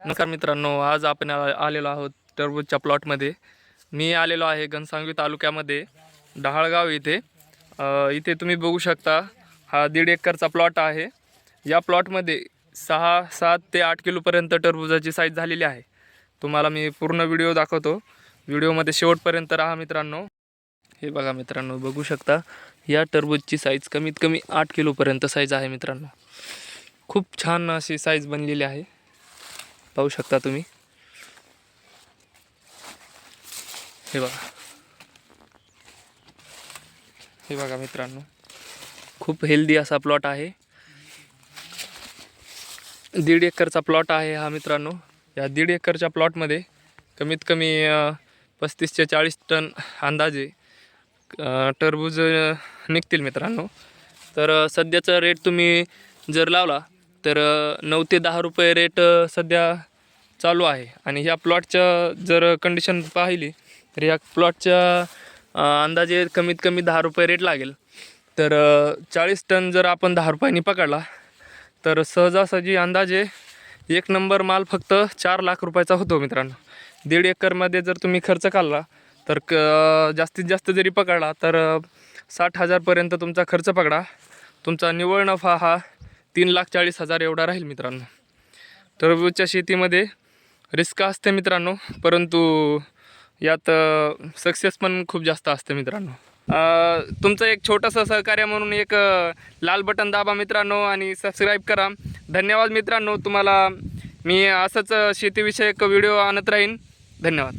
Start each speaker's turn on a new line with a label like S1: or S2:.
S1: नमस्कार मित्रांनो आज आपण आलेलो आहोत टरबूजच्या प्लॉटमध्ये. मी आलेलो आहे घनसांगवी तालुक्यामध्ये डहाळगाव इथे. इथे तुम्ही बघू शकता हा दीड एकरचा प्लॉट आहे. या प्लॉटमध्ये सहा सात ते आठ किलोपर्यंत टरबूजाची साईज झालेली आहे. तुम्हाला मी पूर्ण व्हिडिओ दाखवतो. व्हिडिओमध्ये शेवटपर्यंत राहा मित्रांनो. हे बघा मित्रांनो बघू शकता या टरबूजची साईज कमीत कमी आठ किलोपर्यंत साईज आहे मित्रांनो. खूप छान अशी साईज बनलेली आहे. पाहू शकता तुम्ही. हे बघा. हे बघा मित्रांनो. खूप हेल्दी असा प्लॉट आहे. दीड एकरचा प्लॉट आहे हा मित्रांनो. या दीड एकरच्या प्लॉटमध्ये कमीत कमी पस्तीसचे पस्तीस ते चाळीस टन अंदाजे टरबूज निघतील मित्रांनो. तर सध्याचा रेट तुम्ही जर लावला तर नऊ ते दहा रुपये रेट सध्या चालू आहे. आणि ह्या प्लॉटच्या जर कंडिशन पाहिली तर या प्लॉटच्या अंदाजे कमीत कमी दहा रुपये रेट लागेल. तर चाळीस टन जर आपण दहा रुपयांनी पकडला तर सहजासहजी अंदाजे एक नंबर माल फक्त चार लाख रुपयाचा होतो मित्रांनो. दीड एकरमध्ये जर तुम्ही खर्च काढला तर क जास्तीत जास्त जरी पकडला तर साठ हजारपर्यंत तुमचा खर्च पकडा. तुमचा निव्वळ नफा हा तीन लाख चाळीस हजार एवढा राहील मित्रांनो. टरबूजच्या शेतीमध्ये रिस्क असते मित्रांनो परंतु यात सक्सेस पण खूप जास्त असते मित्रांनो. तुमचं एक छोटंसं सहकार्य म्हणून एक लाल बटन दाबा मित्रांनो आणि सबस्क्राईब करा. धन्यवाद मित्रांनो तुम्हाला मी असंच शेतीविषयक व्हिडिओ आणत राहीन. धन्यवाद.